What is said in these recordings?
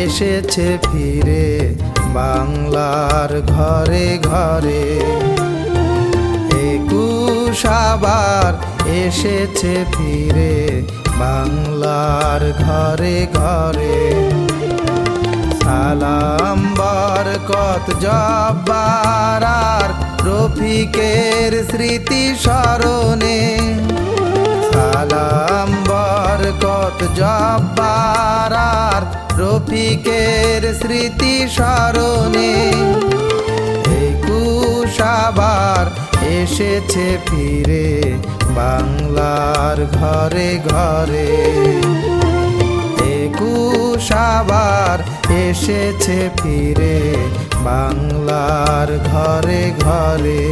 এসেছে ফিরে বাংলার ঘরে ঘরে। একুশ আবার এসেছে ফিরে বাংলার ঘরে ঘরে। সালাম বরকত, জব্বার আর রফিকের স্মৃতি স্মরণে। সালাম বরকত জব্বার রফিকের স্মৃতি স্মরণে একুশ আবার এসেছে ফিরে বাংলার ঘরে ঘরে। একুশ আবার এসেছে ফিরে বাংলার ঘরে ঘরে।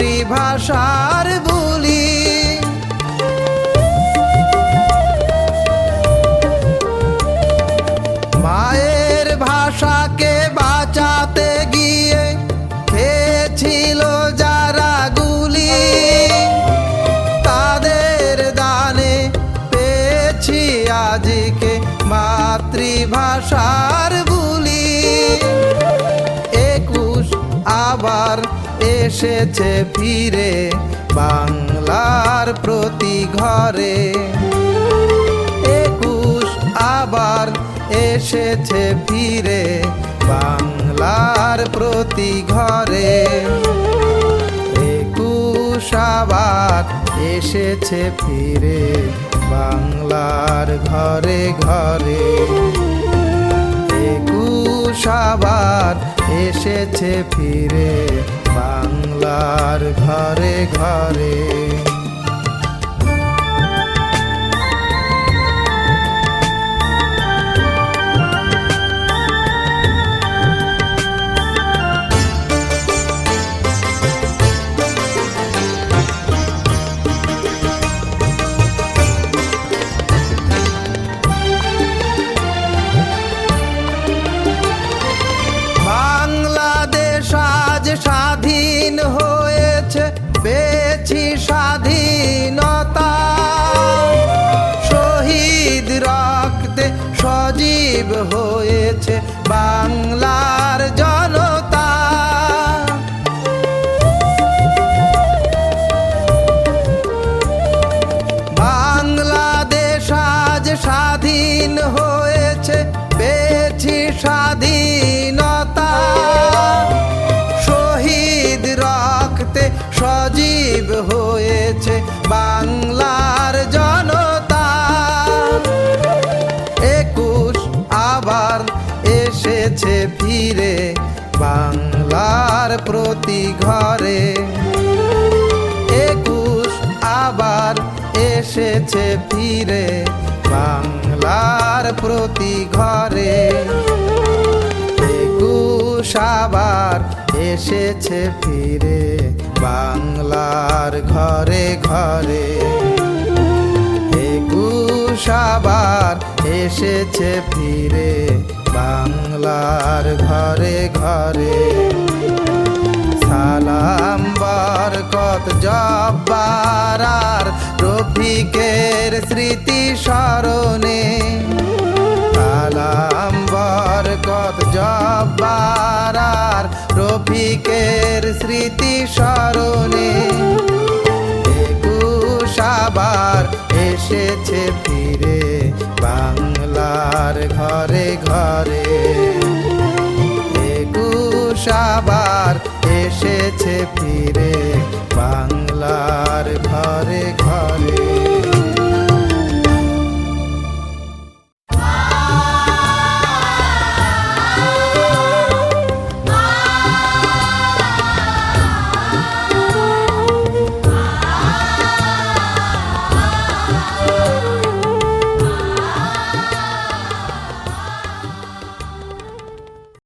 মাতৃভাষার বলি। মায়ের ভাষাকে বাঁচাতে গিয়ে খেয়েছিল যারা গুলি। তাদের দানে পেয়েছি আজকে মাতৃভাষার এসেছে ফিরে বাংলার প্রতি ঘরে। একুশ আবার এসেছে ফিরে বাংলার প্রতি ঘরে। একুশ আবার এসেছে ফিরে বাংলার ঘরে ঘরে। একুশ আবার এসেছে ফিরে বাংলার ঘরে ঘরে। আজ সজীব হয়েছে বাংলার জনতা। বাংলাদেশ আজ স্বাধীন হয়েছে পেয়েছি স্বাধীনতা এসেছে ফিরে বাংলার প্রতি ঘরে। একুশ আবার এসেছে ফিরে বাংলার প্রতি ঘরে। একুশ আবার এসেছে ফিরে বাংলার ঘরে ঘরে। একুশ আবার এসেছে ফিরে বাংলার ঘরে ঘরে। সালাম বরকত জব্বার আর রফিকের স্মৃতি স্মরণে। সালাম বরকত জব্বার আর রফিকের স্মৃতি স্মরণে। একুশ আবার এসেছে ফিরে। আমার ঘরে ঘরে। একুশ এসেছে ফিরে বাংলার ঘরে ঘরে।